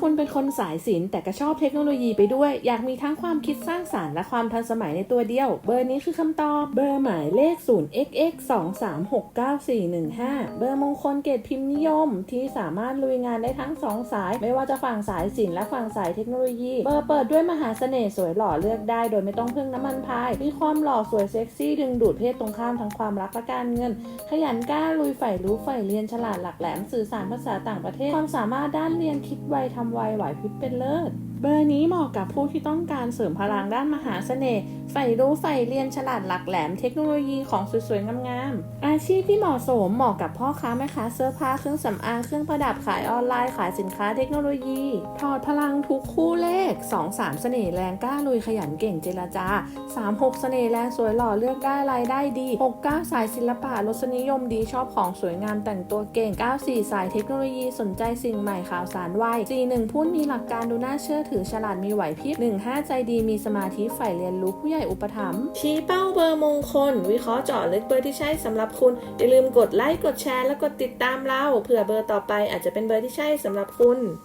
คุณเป็นคนสายศิลป์แต่ก็ชอบเทคโนโลยีไปด้วย อยากมีทั้งความคิดสร้างสารรค์และความทันสมัยในตัวเดียว เบอร์นี้คือคำตอบ เบอร์หมายเลข 0xx 2 3 6 9 4 1 5เบอร์มงคลเกตพิมพ์นิยม ที่สามารถลุยงานได้ทั้งสองสาย ไม่ว่าจะฝั่งสายศิลป์และฝั่งสายเทคโนโลยี เบอร์เปิดด้วยมหาเสน่ห์สวยหล่อเลือกได้ โดยไม่ต้องพึ่งน้ำมันพาย มีความหล่อสวยเซ็กซี่ดึงดูดเพศตรงข้ามทั้งความรักและการเงิน ขยันกล้าลุยใฝ่รู้ใฝ่เรียนฉลาดหลักแหลมสื่อสารภาษาต่างประเทศความสามารถด้านเรียนคิดไวทำไวไหวพริบเป็นเลิศ เบอร์นี้เหมาะกับผู้ที่ต้องการเสริมพลังด้านมหาเสน่ห์ใฝ่รู้ใฝ่เรียนฉลาดหลักแหลมเทคโนโลยีของสวยๆงามๆ อาชีพที่เหมาะสมเหมาะกับพ่อค้าแม่ค้าเสื้อผ้าเครื่องสำอางเครื่องประดับขายออนไลน์ขายสินค้าเทคโนโลยี ถอดพลังทุกคู่เลข 2 3 เสน่ห์แรงกล้าลุยขยันเก่งเจรจา 3 6 เสน่ห์แรงสวยหล่อเลือกได้รายได้ดี6 9สายศิลปะรสนิยมดีชอบของสวยงามแต่งตัวเก่ง 9 4 สายเทคโนโลยีสนใจสิ่งใหม่ข่าวสารไว4 1พูดมีหลักการดูน่าเชื่อถือฉลาดมีไหวพริบ1 5 ใจดีมีสมาธิใฝ่เรียนรู้ผู้ใหญ่อุปถัมภ์ชี้เป้าเบอร์มงคล วิเคราะห์เจาะลึกเบอร์ที่ใช่สำหรับคุณ อย่าลืมกดไลค์กดแชร์และกดติดตามเราเผื่อเบอร์ต่อไปอาจจะเป็นเบอร์ที่ใช่สำหรับคุณ